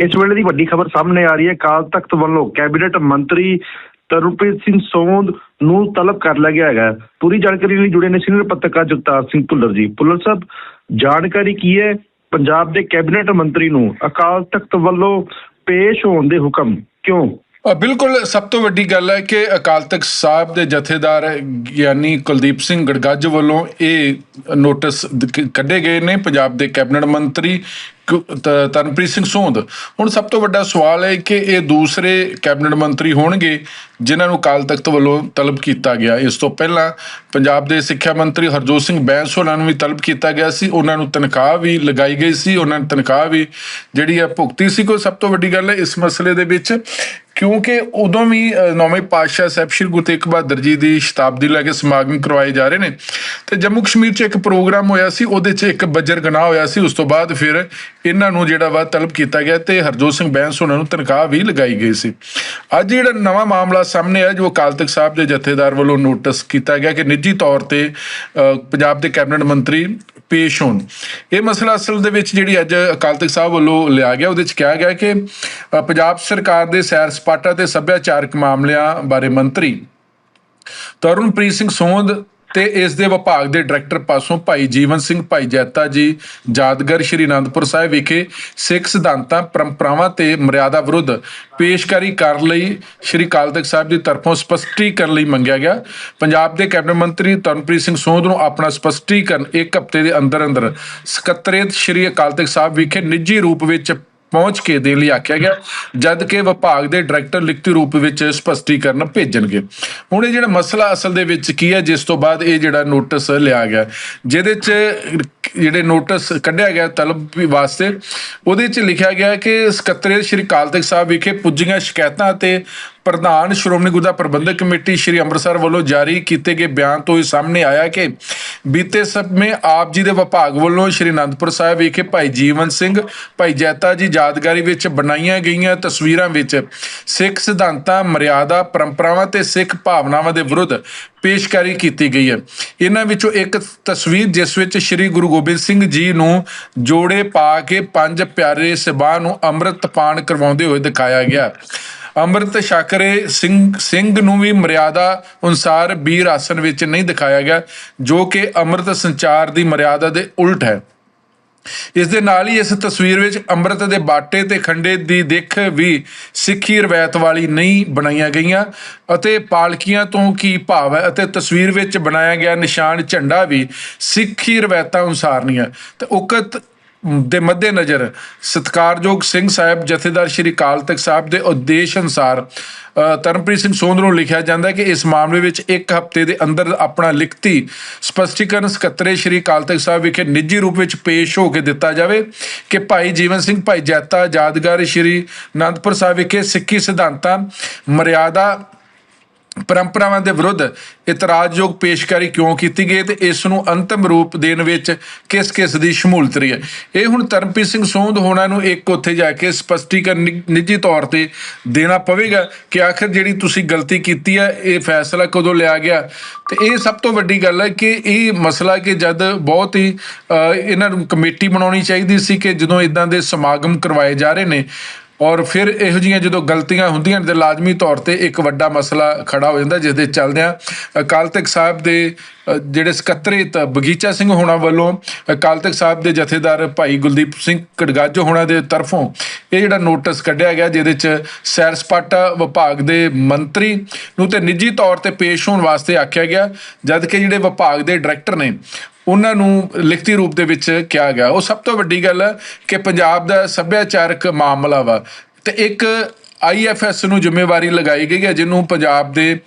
ਇਸ ਵੇਲੇ ਦੀ ਵੱਡੀ ਖਬਰ ਸਾਹਮਣੇ ਆ ਰਹੀ ਹੈ। ਕਾਲ ਤਖਤ ਵੱਲੋਂ ਕੈਬਨਿਟ ਮੰਤਰੀ ਤਰਨਪ੍ਰੀਤ ਸਿੰਘ ਸੋਂਦ ਨੂੰ ਤਲਬ ਕਰ ਲਿਆ ਗਿਆ ਹੈਗਾ। ਪੂਰੀ ਜਾਣਕਾਰੀ ਲਈ ਜੁੜੇ ਨੇ ਸੀਨੀਅਰ ਪੱਤਰਕਾਰ ਜਗਤਾਰ ਸਿੰਘ ਭੁੱਲਰ ਜੀ। ਭੁੱਲਰ ਸਾਹਿਬ, ਜਾਣਕਾਰੀ ਕੀ ਹੈ? ਪੰਜਾਬ ਦੇ ਕੈਬਨਿਟ ਮੰਤਰੀ ਨੂੰ ਅਕਾਲ ਤਖਤ ਵੱਲੋਂ ਪੇਸ਼ ਹੋਣ ਦੇ ਹੁਕਮ ਕਿਉਂ? ਬਿਲਕੁਲ ਸਭ ਤੋਂ ਵੱਡੀ ਗੱਲ ਹੈ ਕਿ ਅਕਾਲ ਤਖਤ ਸਾਹਿਬ ਦੇ ਜਥੇਦਾਰ ਗਿਆਨੀ ਕੁਲਦੀਪ ਸਿੰਘ ਗੜਗੱਜ ਵੱਲੋਂ ਇਹ ਨੋਟਿਸ ਕੱਢੇ ਗਏ ਨੇ ਪੰਜਾਬ ਦੇ ਕੈਬਨਿਟ ਮੰਤਰੀ ਕੁ- ਤਰਨਪ੍ਰੀਤ ਸਿੰਘ ਸੋਂਦ। ਹੁਣ ਸਭ ਤੋਂ ਵੱਡਾ ਸਵਾਲ ਹੈ ਕਿ ਇਹ ਦੂਸਰੇ ਕੈਬਨਿਟ ਮੰਤਰੀ ਹੋਣਗੇ ਜਿਨ੍ਹਾਂ ਨੂੰ ਅਕਾਲ ਤਖਤ ਵੱਲੋਂ ਤਲਬ ਕੀਤਾ ਗਿਆ। ਇਸ ਤੋਂ ਪਹਿਲਾਂ ਪੰਜਾਬ ਦੇ ਸਿੱਖਿਆ ਮੰਤਰੀ ਹਰਜੋਤ ਸਿੰਘ ਬੈਂਸ ਹੋਰਾਂ ਨੂੰ ਵੀ ਤਲਬ ਕੀਤਾ ਗਿਆ ਸੀ। ਉਹਨਾਂ ਨੂੰ ਤਨਖਾਹ ਵੀ ਲਗਾਈ ਗਈ ਸੀ। ਉਹਨਾਂ ਨੂੰ ਤਨਖਾਹ ਵੀ ਜਿਹੜੀ ਆ ਭੁਗਤੀ ਸੀ। ਕੋਈ ਸਭ ਤੋਂ ਵੱਡੀ ਗੱਲ ਹੈ ਇਸ ਮਸਲੇ ਦੇ ਵਿੱਚ ਕਿਉਂਕਿ ਉਦੋਂ ਵੀ ਨੌਵੇਂ ਪਾਤਸ਼ਾਹ ਸਾਹਿਬ ਸ਼੍ਰੀ ਗੁਰੂ ਤੇਗ ਬਹਾਦਰ ਜੀ ਦੀ ਸ਼ਤਾਬਦੀ ਲੈ ਕੇ ਸਮਾਗਮ ਕਰਵਾਏ ਜਾ ਰਹੇ ਨੇ। ਤੇ ਜੰਮੂ ਕਸ਼ਮੀਰ 'ਚ ਇੱਕ ਪ੍ਰੋਗਰਾਮ ਹੋਇਆ ਸੀ, ਉਹਦੇ 'ਚ ਇੱਕ ਬੱਜਰ ਗਨਾਹ ਹੋਇਆ ਸੀ। ਉਸ ਤੋਂ ਬਾਅਦ ਫਿਰ ਇਹਨਾਂ ਨੂੰ ਜਿਹੜਾ ਵਾ ਤਲਬ ਕੀਤਾ ਗਿਆ ਤੇ ਹਰਜੋਤ ਸਿੰਘ ਬੈਂਸ ਉਹਨਾਂ ਨੂੰ ਤਨਖਾਹ ਵੀ ਲਗਾਈ ਗਈ ਸੀ। ਅੱਜ ਜਿਹੜਾ ਨਵਾਂ ਮਾਮਲਾ ਸਾਹਮਣੇ ਆਇਆ, ਜੋ ਅਕਾਲ ਤਖਤ ਸਾਹਿਬ ਦੇ ਜਥੇਦਾਰ ਵੱਲੋਂ ਨੋਟਿਸ ਕੀਤਾ ਗਿਆ ਕਿ ਨਿੱਜੀ ਤੌਰ ਤੇ ਪੰਜਾਬ ਦੇ ਕੈਬਨਿਟ ਮੰਤਰੀ ਪੇਸ਼ ਹੋਣ। ਇਹ ਮਸਲਾ ਅਸਲ ਦੇ ਵਿੱਚ ਜਿਹੜੀ ਅੱਜ ਅਕਾਲ ਤਖਤ ਸਾਹਿਬ ਵੱਲੋਂ ਲਿਆ ਗਿਆ, ਉਹਦੇ ਚ ਕਿਹਾ ਗਿਆ ਕਿ ਪੰਜਾਬ ਸਰਕਾਰ ਦੇ ਸੈਰ ਸਪਾਟਾ ਤੇ ਸੱਭਿਆਚਾਰਕ ਮਾਮਲਿਆਂ ਬਾਰੇ ਮੰਤਰੀ ਤਰੁਣਪ੍ਰੀਤ ਸਿੰਘ ਸੋਂਦ ਤੇ ਇਸ ਦੇ ਵਿਭਾਗ ਦੇ ਡਾਇਰੈਕਟਰ ਪਾਸੋਂ ਭਾਈ ਜੀਵਨ ਸਿੰਘ, ਭਾਈ ਜੈਤਾ ਜੀ, ਯਾਦਗਾਰ ਸ਼੍ਰੀ ਅਨੰਦਪੁਰ ਸਾਹਿਬ ਵਿਖੇ ਸਿੱਖ ਸਿਧਾਂਤਾਂ, ਪਰੰਪਰਾਵਾਂ ਤੇ ਮਰਿਆਦਾ ਵਿਰੁੱਧ ਪੇਸ਼ਕਾਰੀ ਕਰਨ ਲਈ ਸ਼੍ਰੀ ਅਕਾਲ ਤਖਤ ਸਾਹਿਬ ਦੀ ਤਰਫੋਂ ਸਪਸ਼ਟੀਕਰਨ ਲਈ ਮੰਗਿਆ ਗਿਆ। ਪੰਜਾਬ ਦੇ ਕੈਬਨਿਟ ਮੰਤਰੀ ਤਰਨਪ੍ਰੀਤ ਸਿੰਘ ਸੋਂਦ ਨੂੰ ਆਪਣਾ ਸਪਸ਼ਟੀਕਰਨ ਇੱਕ ਹਫ਼ਤੇ ਦੇ ਅੰਦਰ ਅੰਦਰ ਸਕੱਤਰੇਤ ਸ਼੍ਰੀ ਅਕਾਲ ਤਖਤ ਸਾਹਿਬ ਵਿਖੇ ਨਿੱਜੀ ਰੂਪ ਵਿੱਚ ਪਹੁੰਚ ਕੇ ਦੇਣ ਲਈ ਆਖਿਆ ਗਿਆ, ਜਦ ਕਿ ਵਿਭਾਗ ਦੇ ਡਾਇਰੈਕਟਰ ਲਿਖਤੀ ਰੂਪ ਵਿੱਚ ਸਪਸ਼ਟੀਕਰਨ ਭੇਜਣਗੇ। ਹੁਣ ਇਹ ਜਿਹੜਾ ਮਸਲਾ ਅਸਲ ਦੇ ਵਿੱਚ ਕੀ ਹੈ, ਜਿਸ ਤੋਂ ਬਾਅਦ ਇਹ ਜਿਹੜਾ ਨੋਟਿਸ ਲਿਆ ਗਿਆ, ਜਿਹਦੇ 'ਚ ਜਿਹੜੇ ਨੋਟਿਸ ਕੱਢਿਆ ਗਿਆ ਤਲਬ ਵਾਸਤੇ, ਉਹਦੇ 'ਚ ਲਿਖਿਆ ਗਿਆ ਕਿ ਸਕੱਤਰੇਤ ਸ਼੍ਰੀ ਅਕਾਲ ਤਖਤ ਸਾਹਿਬ ਵਿਖੇ ਪੁੱਜੀਆਂ ਸ਼ਿਕਾਇਤਾਂ ਅਤੇ ਪ੍ਰਧਾਨ ਸ਼੍ਰੋਮਣੀ ਗੁਰਦੁਆਰਾ ਪ੍ਰਬੰਧਕ ਕਮੇਟੀ ਸ਼੍ਰੀ ਅੰਮ੍ਰਿਤਸਰ ਵੱਲੋਂ ਜਾਰੀ ਕੀਤੇ ਗਏ ਬਿਆਨ ਤੋਂ ਇਹ ਸਾਹਮਣੇ ਆਇਆ ਕਿ ਬੀਤੇ ਸਮੇਂ ਆਪ ਜੀ ਦੇ ਵਿਭਾਗ ਵੱਲੋਂ ਸ਼੍ਰੀ ਅਨੰਦਪੁਰ ਸਾਹਿਬ ਵਿਖੇ ਭਾਈ ਜੀਵਨ ਸਿੰਘ, ਭਾਈ ਜੈਤਾ ਜੀ ਯਾਦਗਾਰੀ ਵਿੱਚ ਬਣਾਈਆਂ ਗਈਆਂ ਤਸਵੀਰਾਂ ਵਿੱਚ ਸਿੱਖ ਸਿਧਾਂਤਾਂ, ਮਰਿਆਦਾ, ਪਰੰਪਰਾਵਾਂ ਤੇ ਸਿੱਖ ਭਾਵਨਾਵਾਂ ਦੇ ਵਿਰੁੱਧ ਪੇਸ਼ਕਾਰੀ ਕੀਤੀ ਗਈ ਹੈ। ਇਹਨਾਂ ਵਿੱਚੋਂ ਇੱਕ ਤਸਵੀਰ ਜਿਸ ਵਿੱਚ ਸ੍ਰੀ ਗੁਰੂ ਗੋਬਿੰਦ ਸਿੰਘ ਜੀ ਨੂੰ ਜੋੜੇ ਪਾ ਕੇ ਪੰਜ ਪਿਆਰੇ ਸਿਬਾਹ ਨੂੰ ਅੰਮ੍ਰਿਤ ਪਾਨ ਕਰਵਾਉਂਦੇ ਹੋਏ ਦਿਖਾਇਆ ਗਿਆ। ਅੰਮ੍ਰਿਤ ਛਕ ਰਹੇ ਸਿੰਘ ਸਿੰਘ ਨੂੰ ਵੀ ਮਰਿਆਦਾ ਅਨੁਸਾਰ ਵੀਰ ਆਸਨ ਵਿੱਚ ਨਹੀਂ ਦਿਖਾਇਆ ਗਿਆ, ਜੋ ਕਿ ਅੰਮ੍ਰਿਤ ਸੰਚਾਰ ਦੀ ਮਰਿਆਦਾ ਦੇ ਉਲਟ ਹੈ। ਇਸ ਦੇ ਨਾਲ ਹੀ ਇਸ ਤਸਵੀਰ ਵਿੱਚ ਅੰਮ੍ਰਿਤ ਦੇ ਬਾਟੇ ਤੇ ਖੰਡੇ ਦੀ ਦਿੱਖ ਵੀ ਸਿੱਖੀ ਰਵਾਇਤ ਵਾਲੀ ਨਹੀਂ ਬਣਾਈਆਂ ਗਈਆਂ ਅਤੇ ਪਾਲਕੀਆਂ ਤੋਂ ਕੀ ਭਾਵ ਹੈ ਅਤੇ ਤਸਵੀਰ ਵਿੱਚ ਬਣਾਇਆ ਗਿਆ ਨਿਸ਼ਾਨ ਝੰਡਾ ਵੀ ਸਿੱਖੀ ਰਵਾਇਤਾਂ ਅਨੁਸਾਰ ਨਹੀਂ ਹੈ। ਤੇ ਉਕਤ ਦੇ ਮੱਦੇਨਜ਼ਰ ਸਤਕਾਰਯੋਗ ਸਿੰਘ ਸਾਹਿਬ, ਜਥੇਦਾਰ ਸ਼੍ਰੀ ਅਕਾਲ ਤਖਤ ਸਾਹਿਬ ਦੇ ਉਦੇਸ਼ ਅਨੁਸਾਰ ਤਰਨਪ੍ਰੀਤ ਸਿੰਘ ਸੋਂਦ ਨੂੰ ਲਿਖਿਆ ਜਾਂਦਾ ਹੈ ਕਿ ਇਸ ਮਾਮਲੇ ਵਿੱਚ ਇੱਕ ਹਫ਼ਤੇ ਦੇ ਅੰਦਰ ਆਪਣਾ ਲਿਖਤੀ ਸਪਸ਼ਟੀਕਰਨ ਸਕੱਤਰੇ ਸ਼੍ਰੀ ਅਕਾਲ ਤਖਤ ਸਾਹਿਬ ਵਿਖੇ ਨਿੱਜੀ ਰੂਪ ਵਿੱਚ ਪੇਸ਼ ਹੋ ਕੇ ਦਿੱਤਾ ਜਾਵੇ ਕਿ ਭਾਈ ਜੀਵਨ ਸਿੰਘ, ਭਾਈ ਜੈਤਾ, ਯਾਦਗਾਰ ਸ਼੍ਰੀ ਅਨੰਦਪੁਰ ਸਾਹਿਬ ਵਿਖੇ ਸਿੱਖੀ ਸਿਧਾਂਤਾਂ, ਮਰਿਆਦਾ ਪਰੰਪਰਾਵਾਂ ਦੇ ਵਿਰੁੱਧ ਇਤਰਾਜ਼ਯੋਗ ਪੇਸ਼ਕਾਰੀ ਕਿਉਂ ਕੀਤੀ ਗਈ ਤੇ ਇਸ ਨੂੰ ਅੰਤਮ ਰੂਪ ਦੇਣ ਵਿੱਚ ਕਿਸ ਕਿਸ ਦੀ ਸ਼ਮੂਲਤ ਰਹੀ ਹੈ? ਇਹ ਹੁਣ ਤਰਨਪ੍ਰੀਤ ਸਿੰਘ ਸੋਂਦ ਹੋਣਾ ਨੂੰ ਇੱਕ ਉੱਥੇ ਜਾ ਕੇ ਸਪਸ਼ਟੀਕਰਨ ਨਿ- ਨਿੱਜੀ ਤੌਰ ਤੇ ਦੇਣਾ ਪਵੇਗਾ ਕਿ ਆਖਰ ਜਿਹੜੀ ਤੁਸੀਂ ਗਲਤੀ ਕੀਤੀ ਹੈ, ਇਹ ਫੈਸਲਾ ਕਦੋਂ ਲਿਆ ਗਿਆ? ਤੇ ਇਹ ਸਭ ਤੋਂ ਵੱਡੀ ਗੱਲ ਹੈ ਕਿ ਇਹ ਮਸਲਾ ਕਿ ਜਦ ਬਹੁਤ ਹੀ ਇਹਨਾਂ ਨੂੰ ਕਮੇਟੀ ਬਣਾਉਣੀ ਚਾਹੀਦੀ ਸੀ ਕਿ ਜਦੋਂ ਇਦਾਂ ਦੇ ਸਮਾਗਮ ਕਰਵਾਏ ਜਾ ਰਹੇ ਨੇ ਔਰ ਫਿਰ ਇਹੋ ਜਿਹੀਆਂ ਜਦੋਂ ਗਲਤੀਆਂ ਹੁੰਦੀਆਂ ਨੇ, ਤੇ ਲਾਜ਼ਮੀ ਤੌਰ ਤੇ ਇੱਕ ਵੱਡਾ ਮਸਲਾ ਖੜਾ ਹੋ ਜਾਂਦਾ ਜਿਸ ਦੇ ਚੱਲਦਿਆਂ ਅਕਾਲ ਤਖਤ ਸਾਹਿਬ ਦੇ ਜਿਹੜੇ ਸਕੱਤਰੇਤ ਬਗੀਚਾ ਸਿੰਘ ਹੋਣਾ ਵੱਲੋਂ ਅਕਾਲ ਤਖਤ ਸਾਹਿਬ ਦੇ ਜਥੇਦਾਰ ਭਾਈ ਗੁਲਦੀਪ ਸਿੰਘ ਕੜਗਾਜੋ ਹੋਣਾ ਦੇ ਤਰਫੋਂ ਇਹ ਜਿਹੜਾ ਨੋਟਿਸ ਕੱਢਿਆ ਗਿਆ, ਜਿਹਦੇ ਚ ਸੈਰ ਸਪਾਟਾ ਵਿਭਾਗ ਦੇ ਮੰਤਰੀ ਨੂੰ ਤੇ ਨਿੱਜੀ ਤੌਰ ਤੇ ਪੇਸ਼ ਹੋਣ ਵਾਸਤੇ ਆਖਿਆ ਗਿਆ ਜਦ ਕਿ ਜਿਹੜੇ ਵਿਭਾਗ ਦੇ ਡਾਇਰੈਕਟਰ ਨੇ ਉਹਨਾਂ ਨੂੰ ਲਿਖਤੀ ਰੂਪ ਦੇ ਵਿੱਚ ਕਿਹਾ ਗਿਆ। ਉਹ ਸਭ ਤੋਂ ਵੱਡੀ ਗੱਲ ਹੈ ਕਿ ਪੰਜਾਬ ਦਾ ਸੱਭਿਆਚਾਰਕ ਮਾਮਲਾ ਵਾ ਤੇ ਇੱਕ ਆਈਐਫਐਸ ਨੂੰ ਜ਼ਿੰਮੇਵਾਰੀ ਲਗਾਈ ਗਈ ਹੈ, ਜਿਹਨੂੰ ਪੰਜਾਬ ਦੇ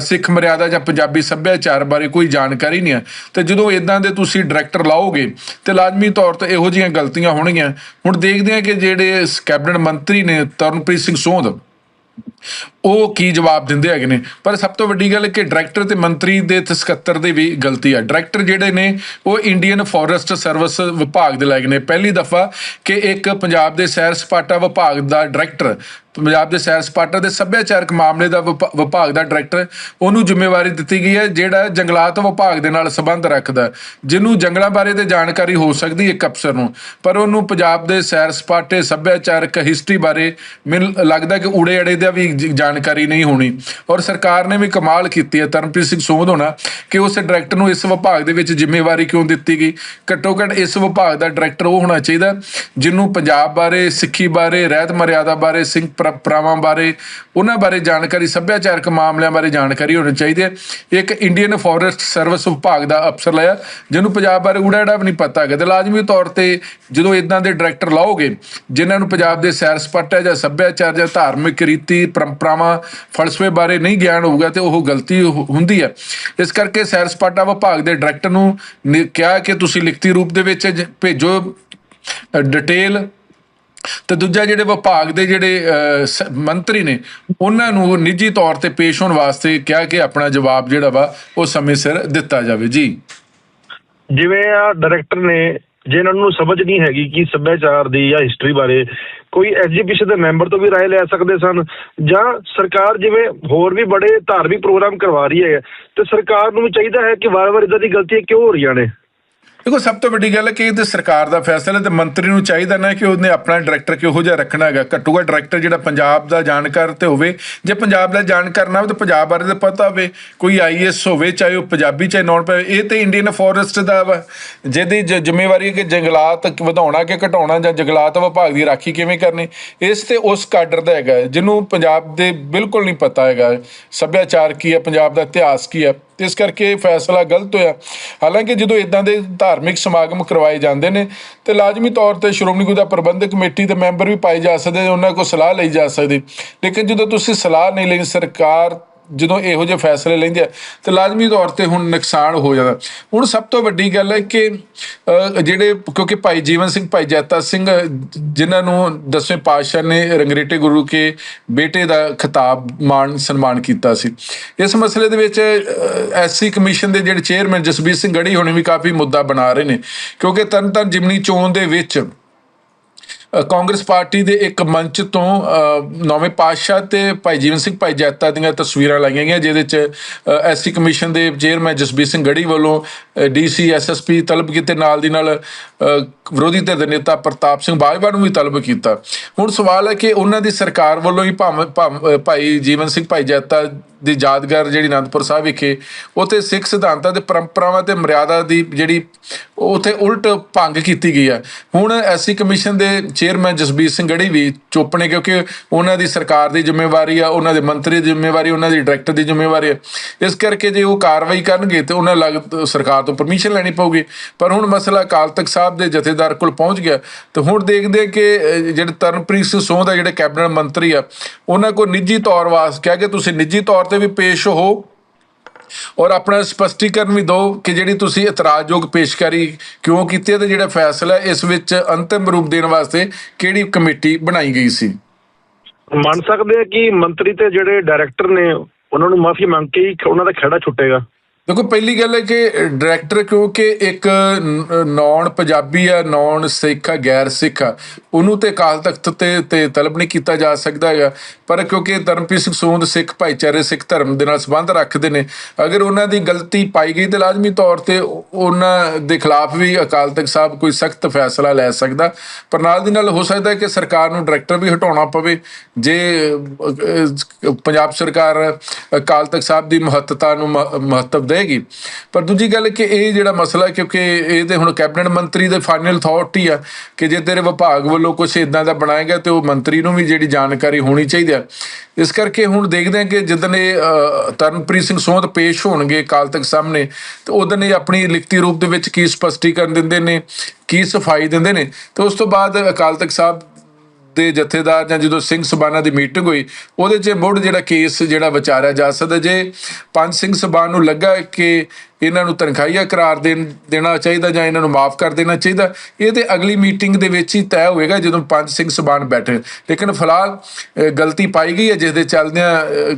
ਸਿੱਖ ਮਰਿਆਦਾ ਜਾਂ ਪੰਜਾਬੀ ਸੱਭਿਆਚਾਰ ਬਾਰੇ ਕੋਈ ਜਾਣਕਾਰੀ ਨਹੀਂ ਹੈ। ਤੇ ਜਦੋਂ ਇਦਾਂ ਦੇ ਤੁਸੀਂ ਡਾਇਰੈਕਟਰ ਲਾਓਗੇ ਤੇ ਲਾਜ਼ਮੀ ਤੌਰ ਤੇ ਇਹੋ ਜਿਹੀਆਂ ਗਲਤੀਆਂ ਹੋਣਗੀਆਂ। ਹੁਣ ਦੇਖਦੇ ਹਾਂ ਕਿ ਜਿਹੜੇ ਕੈਬਨਿਟ ਮੰਤਰੀ ਨੇ ਤਰਨਪ੍ਰੀਤ ਸਿੰਘ ਸੋਂਦ ਉਹ ਕੀ ਜਵਾਬ ਦਿੰਦੇ ਹੈਗੇ ਨੇ? ਪਰ ਸਭ ਤੋਂ ਵੱਡੀ ਗੱਲ ਕਿ ਡਾਇਰੈਕਟਰ ਤੇ ਮੰਤਰੀ ਦੇ ਤੇ ਸਕੱਤਰ ਦੀ ਵੀ ਗਲਤੀ ਆ। ਡਾਇਰੈਕਟਰ ਜਿਹੜੇ ਨੇ, ਉਹ ਇੰਡੀਅਨ ਫੋਰੈਸਟ ਸਰਵਿਸ ਵਿਭਾਗ ਦੇ ਲਾਇਕ ਨੇ। ਪਹਿਲੀ ਦਫਾ ਕਿ ਇੱਕ ਪੰਜਾਬ ਦੇ ਸੈਰ ਸਪਾਟਾ ਵਿਭਾਗ ਦਾ ਡਾਇਰੈਕਟਰ ਪੰਜਾਬ ਦੇ ਸੈਰ ਸਪਾਟਾ ਦੇ ਸੱਭਿਆਚਾਰਕ ਮਾਮਲੇ ਦਾ ਵਿਭਾ- ਵਿਭਾਗ ਦਾ ਡਾਇਰੈਕਟਰ ਉਹਨੂੰ ਜ਼ਿੰਮੇਵਾਰੀ ਦਿੱਤੀ ਗਈ ਹੈ, ਜਿਹੜਾ ਜੰਗਲਾਤ ਵਿਭਾਗ ਦੇ ਨਾਲ ਸੰਬੰਧ ਰੱਖਦਾ ਜਿਹਨੂੰ ਜੰਗਲਾਂ ਬਾਰੇ ਤੇ ਜਾਣਕਾਰੀ ਹੋ ਸਕਦੀ ਹੈ ਇੱਕ ਅਫਸਰ ਨੂੰ। ਪਰ ਉਹਨੂੰ ਪੰਜਾਬ ਦੇ ਸੈਰ ਸਪਾਟੇ, ਸੱਭਿਆਚਾਰਕ ਹਿਸਟਰੀ ਬਾਰੇ ਮੈਨੂੰ ਲੱਗਦਾ ਕਿ ਊੜੇ ਅੜੇ ਦਾ ਵੀ ਜਾਣਕਾਰੀ ਨਹੀਂ ਹੋਣੀ। ਔਰ ਸਰਕਾਰ ਨੇ ਵੀ ਕਮਾਲ ਕੀਤੀ ਹੈ। ਤਰਨਪ੍ਰੀਤ ਸਿੰਘ ਸੋਧ ਹੋਣਾ ਕਿ ਉਸ ਡਾਇਰੈਕਟਰ ਨੂੰ ਇਸ ਵਿਭਾਗ ਦੇ ਵਿੱਚ ਜ਼ਿੰਮੇਵਾਰੀ ਕਿਉਂ ਦਿੱਤੀ ਗਈ? ਘੱਟੋ ਘੱਟ ਇਸ ਵਿਭਾਗ ਦਾ ਡਾਇਰੈਕਟਰ ਉਹ ਹੋਣਾ ਚਾਹੀਦਾ, ਜਿਹਨੂੰ ਪੰਜਾਬ ਬਾਰੇ, ਸਿੱਖੀ ਬਾਰੇ, ਰਹਿਤ ਮਰਿਆਦਾ ਬਾਰੇ, ਸਿੰਘ ਪਰੰਪਰਾਵਾਂ ਬਾਰੇ, ਉਹਨਾਂ ਬਾਰੇ ਜਾਣਕਾਰੀ, ਸੱਭਿਆਚਾਰਕ ਮਾਮਲਿਆਂ ਬਾਰੇ ਜਾਣਕਾਰੀ ਹੋਣੀ ਚਾਹੀਦੀ ਹੈ। ਇੱਕ ਇੰਡੀਅਨ ਫੋਰੈਸਟ ਸਰਵਿਸ ਵਿਭਾਗ ਦਾ ਅਫਸਰ ਲਿਆ ਜਿਹਨੂੰ ਪੰਜਾਬ ਬਾਰੇ ਊੜਾ ਅੜਾ ਵੀ ਨਹੀਂ ਪਤਾ ਹੈਗਾ, ਤੇ ਲਾਜ਼ਮੀ ਤੌਰ ਤੇ ਜਦੋਂ ਇਦਾਂ ਦੇ ਡਾਇਰੈਕਟਰ ਲਾਓਗੇ, ਜਿਨ੍ਹਾਂ ਨੂੰ ਪੰਜਾਬ ਦੇ ਸੈਰ ਸਪਾਟਾ ਜਾਂ ਸੱਭਿਆਚਾਰ ਜਾਂ ਧਾਰਮਿਕ ਰੀਤੀ ਪਰੰਪਰਾਵਾਂ ਫਲਸਫੇ ਬਾਰੇ ਨਹੀਂ ਗਿਆਨ ਹੋਊਗਾ ਤੇ ਉਹ ਗਲਤੀ ਹੁੰਦੀ ਹੈ। ਇਸ ਕਰਕੇ ਸੈਰ ਸਪਾਟਾ ਵਿਭਾਗ ਦੇ ਡਾਇਰੈਕਟਰ ਨੂੰ ਕਿਹਾ ਕਿ ਤੁਸੀਂ ਲਿਖਤੀ ਰੂਪ ਦੇ ਵਿੱਚ ਭੇਜੋ ਡਿਟੇਲ। ਤੇ ਦੂਜਾ ਜਿਹੜੇ ਵਿਭਾਗ ਦੇ ਜਿਹੜੇ ਮੰਤਰੀ ਨੇ, ਉਹਨਾਂ ਨੂੰ ਨਿੱਜੀ ਤੌਰ ਤੇ ਪੇਸ਼ ਹੋਣ ਵਾਸਤੇ ਕਿਹਾ ਕਿ ਆਪਣਾ ਜਵਾਬ ਜਿਹੜਾ ਵਾ, ਉਹ ਸਮੇਂ ਸਿਰ ਦਿੱਤਾ ਜਾਵੇ। ਜੀ। ਜਿਵੇਂ ਆ ਡਾਇਰੈਕਟਰ ਨੇ ਜੇ ਇਹਨਾਂ ਨੂੰ ਸਮਝ ਨਹੀਂ ਹੈਗੀ ਕਿ ਸੱਭਿਆਚਾਰ ਦੀ ਜਾਂ ਹਿਸਟਰੀ ਬਾਰੇ ਕੋਈ ਐਗਜ਼ੀਬਿਸ਼ਨ ਦੇ ਮੈਂਬਰ ਤੋਂ ਵੀ ਰਾਏ ਲੈ ਸਕਦੇ ਸਨ ਜਾਂ ਸਰਕਾਰ ਜਿਵੇਂ ਹੋਰ ਵੀ ਬੜੇ ਧਾਰਮਿਕ ਪ੍ਰੋਗਰਾਮ ਕਰਵਾ ਰਹੀ ਹੈ ਤੇ ਸਰਕਾਰ ਨੂੰ ਵੀ ਚਾਹੀਦਾ ਹੈ ਕਿ ਵਾਰ-ਵਾਰ ਇਦਾਂ ਦੀ ਗਲਤੀਆਂ ਕਿਉਂ ਹੋ ਰਹੀਆਂ ਨੇ? ਦੇਖੋ, ਸਭ ਤੋਂ ਵੱਡੀ ਗੱਲ ਹੈ ਕਿ ਇਹ ਤੇ ਸਰਕਾਰ ਦਾ ਫੈਸਲਾ ਹੈ ਤੇ ਮੰਤਰੀ ਨੂੰ ਚਾਹੀਦਾ ਨਾ ਕਿ ਉਹਨੇ ਆਪਣਾ ਡਾਇਰੈਕਟਰ ਕਿਹੋ ਜਿਹਾ ਰੱਖਣਾ ਹੈਗਾ। ਘੱਟੋ ਘੱਟ ਡਾਇਰੈਕਟਰ ਜਿਹੜਾ ਪੰਜਾਬ ਦਾ ਜਾਣਕਾਰ ਤੇ ਹੋਵੇ, ਜੇ ਪੰਜਾਬ ਦਾ ਜਾਣਕਾਰ ਨਾ ਹੋਵੇ ਤਾਂ ਪੰਜਾਬ ਬਾਰੇ ਤਾਂ ਪਤਾ ਹੋਵੇ। ਕੋਈ ਆਈਐਸ ਹੋਵੇ, ਚਾਹੇ ਉਹ ਪੰਜਾਬੀ, ਚਾਹੇ ਨੌਨ ਪੰਜਾਬੀ, ਇਹ ਤੇ ਇੰਡੀਅਨ ਫੋਰੈਸਟ ਦਾ ਵਾ। ਜਿਹਦੀ ਜ- ਜ਼ਿੰਮੇਵਾਰੀ ਹੈ ਕਿ ਜੰਗਲਾਤ ਵਧਾਉਣਾ ਕਿ ਘਟਾਉਣਾ ਜਾਂ ਜੰਗਲਾਤ ਵਿਭਾਗ ਦੀ ਰਾਖੀ ਕਿਵੇਂ ਕਰਨੀ, ਇਸ ਤੇ ਉਸ ਕਾਡਰ ਦਾ ਹੈਗਾ। ਜਿਹਨੂੰ ਪੰਜਾਬ ਦੇ ਬਿਲਕੁਲ ਨਹੀਂ ਪਤਾ ਹੈਗਾ। ਸੱਭਿਆਚਾਰ ਕੀ ਹੈ, ਪੰਜਾਬ ਦਾ ਇਤਿਹਾਸ ਕੀ ਹੈ। ਇਸ ਕਰਕੇ ਇਹ ਫੈਸਲਾ ਗਲਤ ਹੋਇਆ। ਹਾਲਾਂਕਿ ਜਦੋਂ ਇਦਾਂ ਦੇ ਧਾਰਮਿਕ ਸਮਾਗਮ ਕਰਵਾਏ ਜਾਂਦੇ ਨੇ ਤੇ ਲਾਜ਼ਮੀ ਤੌਰ ਤੇ ਸ਼੍ਰੋਮਣੀ ਗੁਰਦੁਆਰਾ ਪ੍ਰਬੰਧਕ ਕਮੇਟੀ ਦੇ ਮੈਂਬਰ ਵੀ ਪਾਏ ਜਾ ਸਕਦੇ ਉਹਨਾਂ ਕੋਲ ਸਲਾਹ ਲਈ ਜਾ ਸਕਦੀ। ਲੇਕਿਨ ਜਦੋਂ ਤੁਸੀਂ ਸਲਾਹ ਨਹੀਂ ਲਈ ਸਰਕਾਰ ਜਦੋਂ ਇਹੋ ਜਿਹੇ ਫੈਸਲੇ ਲੈਂਦੇ ਆ, ਤੇ ਲਾਜ਼ਮੀ ਤੌਰ ਤੇ ਹੁਣ ਨੁਕਸਾਨ ਹੋ ਜਾਂਦਾ। ਹੁਣ ਸਭ ਤੋਂ ਵੱਡੀ ਗੱਲ ਹੈ ਕਿ ਜਿਹੜੇ, ਕਿਉਂਕਿ ਭਾਈ ਜੀਵਨ ਸਿੰਘ, ਭਾਈ ਜੈਤਾ ਸਿੰਘ, ਜਿਨ੍ਹਾਂ ਨੂੰ ਦਸਵੇਂ ਪਾਤਸ਼ਾਹ ਨੇ ਰੰਗਰੇਟੇ ਗੁਰੂ ਕੇ ਬੇਟੇ ਦਾ ਖਿਤਾਬ ਮਾਣ ਸਨਮਾਨ ਕੀਤਾ ਸੀ। ਇਸ ਮਸਲੇ ਦੇ ਵਿੱਚ ਐਸਸੀ ਕਮਿਸ਼ਨ ਦੇ ਜਿਹੜੇ ਚੇਅਰਮੈਨ ਜਸਬੀਰ ਸਿੰਘ ਗੜੀ ਹੋਣੇ ਵੀ ਕਾਫੀ ਮੁੱਦਾ ਬਣਾ ਰਹੇ ਨੇ। ਕਿਉਂਕਿ ਤਰਨਤਾਰਨ ਜਿਮਨੀ ਚੋਣ ਦੇ ਵਿੱਚ ਕਾਂਗਰਸ ਪਾਰਟੀ ਦੇ ਇੱਕ ਮੰਚ ਤੋਂ ਨੌਵੇਂ ਪਾਤਸ਼ਾਹ ਤੇ ਭਾਈ ਜੀਵਨ ਸਿੰਘ ਭਾਈ ਜੈਤਾ ਦੀਆਂ ਤਸਵੀਰਾਂ ਲਾਈਆਂ ਗਈਆਂ, ਜਿਹਦੇ ਚ ਐਸਸੀ ਕਮਿਸ਼ਨ ਦੇ ਚੇਅਰਮੈਨ ਜਸਬੀਰ ਸਿੰਘ ਗੜੀ ਵੱਲੋਂ ਡੀਸੀ ਐਸਐਸਪੀ ਤਲਬ ਕੀਤੇ ਨਾਲ ਦੀ ਨਾਲ ਵਿਰੋਧੀ ਧਿਰ ਦੇ ਨੇਤਾ ਪ੍ਰਤਾਪ ਸਿੰਘ ਬਾਜਵਾ ਨੂੰ ਵੀ ਤਲਬ ਕੀਤਾ। ਹੁਣ ਸਵਾਲ ਹੈ ਕਿ ਉਹਨਾਂ ਦੀ ਸਰਕਾਰ ਵੱਲੋਂ ਹੀ ਭਾਵੇਂ- ਭਾਵੇਂ- ਭਾਈ ਜੀਵਨ ਸਿੰਘ ਭਾਈ ਜੈਤਾ ਦੀ ਯਾਦਗਾਰ ਜਿਹੜੀ ਅਨੰਦਪੁਰ ਸਾਹਿਬ ਵਿਖੇ, ਉਥੇ ਸਿੱਖ ਸਿਧਾਂਤਾਂ ਤੇ ਪਰੰਪਰਾਵਾਂ ਤੇ ਮਰਿਆਦਾ ਦੀ ਜਿਹੜੀ ਉਥੇ ਉਲਟ ਭੰਗ ਕੀਤੀ ਗਈ ਹੈ। ਹੁਣ ਐਸਸੀ ਕਮਿਸ਼ਨ ਦੇ ਚੇਅਰਮੈਨ ਜਸਬੀਰ ਸਿੰਘ ਗੜੀ ਵੀ ਚੁੱਪ ਨੇ ਕਿਉਂਕਿ ਉਹਨਾਂ ਦੀ ਸਰਕਾਰ ਦੀ ਜ਼ਿੰਮੇਵਾਰੀ ਆ, ਉਹਨਾਂ ਦੇ ਮੰਤਰੀ ਦੀ ਜ਼ਿੰਮੇਵਾਰੀ, ਉਹਨਾਂ ਦੀ ਡਾਇਰੈਕਟਰ ਦੀ ਜ਼ਿੰਮੇਵਾਰੀ ਹੈ ਇਸ ਕਰਕੇ ਜੇ ਉਹ ਕਾਰਵਾਈ ਕਰਨਗੇ ਤੇ ਉਹਨਾਂ ਲੱਗ ਸਰਕਾਰ ਤੋਂ ਪਰਮਿਸ਼ਨ ਲੈਣੀ ਪਊਗੀ। ਪਰ ਹੁਣ ਮਸਲਾ ਅਕਾਲ ਤਖਤ ਸਾਹਿਬ ਦੇ ਜਥੇਦਾਰ ਕੋਲ ਪਹੁੰਚ ਗਿਆ। ਤੇ ਹੁਣ ਦੇਖਦੇ ਕਿ ਜਿਹੜੇ ਤਰਨਪ੍ਰੀਤ ਸਿੰਘ ਸੋਹ ਦਾ ਜਿਹੜੇ ਕੈਬਨਿਟ ਮੰਤਰੀ ਆ, ਉਹਨਾਂ ਕੋਲ ਨਿੱਜੀ ਤੌਰ ਵਾਸਤੇ ਕਹਿ ਕੇ ਤੁਸੀਂ ਨਿੱਜੀ ਤੌਰ ਤੇ ਵੀ ਪੇਸ਼ ਹੋ ਔਰ ਆਪਣਾ ਸਪਸ਼ਟੀਕਰਨ ਵੀ ਦਿਓ ਕਿ ਜਿਹੜੀ ਤੁਸੀਂ ਇਤਰਾਜ਼ਯੋਗ ਪੇਸ਼ਕਾਰੀ ਕਿਉਂ ਕੀਤੀ ਹੈ ਤੇ ਜਿਹੜਾ ਫੈਸਲਾ ਇਸ ਵਿੱਚ ਅੰਤਿਮ ਰੂਪ ਦੇਣ ਵਾਸਤੇ ਕਿਹੜੀ ਕਮੇਟੀ ਬਣਾਈ ਗਈ ਸੀ? ਮੰਨ ਸਕਦੇ ਆ ਕਿ ਮੰਤਰੀ ਤੇ ਜਿਹੜੇ ਡਾਇਰੈਕਟਰ ਨੇ, ਉਹਨਾਂ ਨੂੰ ਮਾਫੀ ਮੰਗ ਕੇ ਹੀ ਉਹਨਾਂ ਦਾ ਖਹਿੜਾ ਛੁੱਟੇਗਾ। ਦੇਖੋ, ਪਹਿਲੀ ਗੱਲ ਹੈ ਕਿ ਡਾਇਰੈਕਟਰ ਕਿਉਂਕਿ ਇੱਕ ਨੌਨ ਪੰਜਾਬੀ ਆ ਨੌਨ ਸਿੱਖ ਆ, ਗੈਰ ਸਿੱਖ ਆ, ਉਹਨੂੰ ਤੇ ਅਕਾਲ ਤਖਤ ਤੇ ਤੇ ਤਲਬ ਨਹੀਂ ਕੀਤਾ ਜਾ ਸਕਦਾ ਹੈਗਾ। ਪਰ ਕਿਉਂਕਿ ਧਰਮਪ੍ਰੀਤ ਸਿੰਘ ਸੋਂਦ ਸਿੱਖ, ਭਾਈਚਾਰੇ ਸਿੱਖ ਧਰਮ ਦੇ ਨਾਲ ਸੰਬੰਧ ਰੱਖਦੇ ਨੇ, ਅਗਰ ਉਹਨਾਂ ਦੀ ਗਲਤੀ ਪਾਈ ਗਈ ਤੇ ਲਾਜ਼ਮੀ ਤੌਰ ਤੇ ਉਹਨਾਂ ਦੇ ਖਿਲਾਫ ਵੀ ਅਕਾਲ ਤਖਤ ਸਾਹਿਬ ਕੋਈ ਸਖਤ ਫੈਸਲਾ ਲੈ ਸਕਦਾ। ਪਰ ਨਾਲ ਦੀ ਨਾਲ ਹੋ ਸਕਦਾ ਹੈ ਕਿ ਸਰਕਾਰ ਨੂੰ ਡਾਇਰੈਕਟਰ ਵੀ ਹਟਾਉਣਾ ਪਵੇ। ਜੇ ਪੰਜਾਬ ਸਰਕਾਰ ਅਕਾਲ ਤਖਤ ਸਾਹਿਬ ਦੀ ਮਹੱਤਤਾ ਨੂੰ ਮ- ਮਹੱਤਵ ਦੇਗੀ ਪਰ ਦੂਜੀ ਗੱਲ ਕਿ ਇਹ ਜਿਹੜਾ ਮਸਲਾ ਕਿਉਂਕਿ ਇਹ ਤੇ ਹੁਣ ਕੈਬਨਿਟ ਮੰਤਰੀ ਦੇ ਫਾਈਨਲ ਅਥਾਰਟੀ ਆ ਕਿ ਜੇ ਤੇਰੇ ਵਿਭਾਗ ਵੱਲੋਂ ਕੁਝ ਇਦਾਂ ਦਾ ਬਣਾਇਆ ਗਿਆ ਤੇ ਉਹ ਮੰਤਰੀ ਨੂੰ ਵੀ ਜਿਹੜੀ ਜਾਣਕਾਰੀ ਹੋਣੀ ਚਾਹੀਦੀ ਆ। ਇਸ ਕਰਕੇ ਹੁਣ ਦੇਖਦੇ ਹਾਂ ਕਿ ਜਦੋਂ ਇਹ ਤਰਨਪ੍ਰੀਤ ਸਿੰਘ ਸੋਧ ਪੇਸ਼ ਹੋਣਗੇ ਅਕਾਲ ਤਖਤ ਸਾਹਮਣੇ, ਤੇ ਉਦੋਂ ਇਹ ਆਪਣੀ ਲਿਖਤੀ ਰੂਪ ਦੇ ਵਿੱਚ ਕੀ ਸਪਸ਼ਟੀਕਰਨ ਦਿੰਦੇ ਨੇ, ਕੀ ਸਫ਼ਾਈ ਦਿੰਦੇ ਨੇ। ਤੇ ਉਸ ਤੋਂ ਬਾਅਦ ਅਕਾਲ ਤਖਤ ਸਾਹਿਬ ਦੇ ਜਥੇਦਾਰ ਜਾਂ ਜਦੋਂ ਸਿੰਘ ਸਭਾਨਾ ਦੀ ਮੀਟਿੰਗ ਹੋਈ, ਉਹਦੇ 'ਚ ਮੁੜ ਜਿਹੜਾ ਕੇਸ ਜਿਹੜਾ ਵਿਚਾਰਿਆ ਜਾ ਸਕਦਾ ਜੇ ਪੰਜ ਸਿੰਘ ਸਭਾ ਨੂੰ ਲੱਗਾ ਕਿ ਇਹਨਾਂ ਨੂੰ ਤਨਖਾਹੀਆ ਕਰਾਰ ਦੇਣ, ਦੇਣਾ ਚਾਹੀਦਾ ਜਾਂ ਇਹਨਾਂ ਨੂੰ ਮਾਫ ਕਰ ਦੇਣਾ ਚਾਹੀਦਾ, ਇਹ ਤੇ ਅਗਲੀ ਮੀਟਿੰਗ ਦੇ ਵਿੱਚ ਹੀ ਤੈਅ ਹੋਏਗਾ ਜਦੋਂ ਪੰਜ ਸਿੰਘ ਸਬਾਨ ਬੈਠੇ ਲੇਕਿਨ ਫਿਲਹਾਲ ਗਲਤੀ ਪਾਈ ਗਈ ਹੈ ਜਿਸ ਦੇ ਚੱਲਦਿਆਂ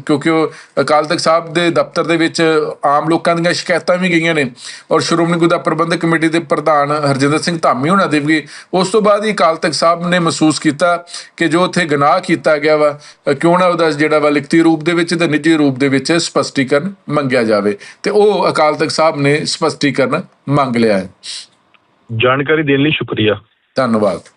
ਕਿਉਂਕਿ ਉਹ ਅਕਾਲ ਤਖਤ ਸਾਹਿਬ ਦੇ ਦਫ਼ਤਰ ਦੇ ਵਿੱਚ ਆਮ ਲੋਕਾਂ ਦੀਆਂ ਸ਼ਿਕਾਇਤਾਂ ਵੀ ਗਈਆਂ ਨੇ ਔਰ ਸ਼੍ਰੋਮਣੀ ਗੁਰਦੁਆਰਾ ਪ੍ਰਬੰਧਕ ਕਮੇਟੀ ਦੇ ਪ੍ਰਧਾਨ ਹਰਜਿੰਦਰ ਸਿੰਘ ਧਾਮੀ ਹੋਣਾ ਦੇ ਵੀ ਉਸ ਤੋਂ ਬਾਅਦ ਹੀ ਅਕਾਲ ਤਖਤ ਸਾਹਿਬ ਨੇ ਮਹਿਸੂਸ ਕੀਤਾ ਕਿ ਜੋ ਉੱਥੇ ਗੁਨਾਹ ਕੀਤਾ ਗਿਆ ਵਾ ਕਿਉਂ ਨਾ ਉਹਦਾ ਜਿਹੜਾ ਵਾ ਲਿਖਤੀ ਰੂਪ ਦੇ ਵਿੱਚ ਤੇ ਨਿੱਜੀ ਰੂਪ ਦੇ ਵਿੱਚ ਸਪਸ਼ਟੀਕਰਨ ਮੰਗਿਆ ਜਾਵੇ। ਤੇ ਉਹ ਅਕਾਲ ਤਖਤ ਸਾਹਿਬ ਨੇ ਸਪਸ਼ਟੀਕਰਨ ਮੰਗ ਲਿਆ ਹੈ। ਜਾਣਕਾਰੀ ਦੇਣ ਲਈ ਸ਼ੁਕਰੀਆ। ਧੰਨਵਾਦ।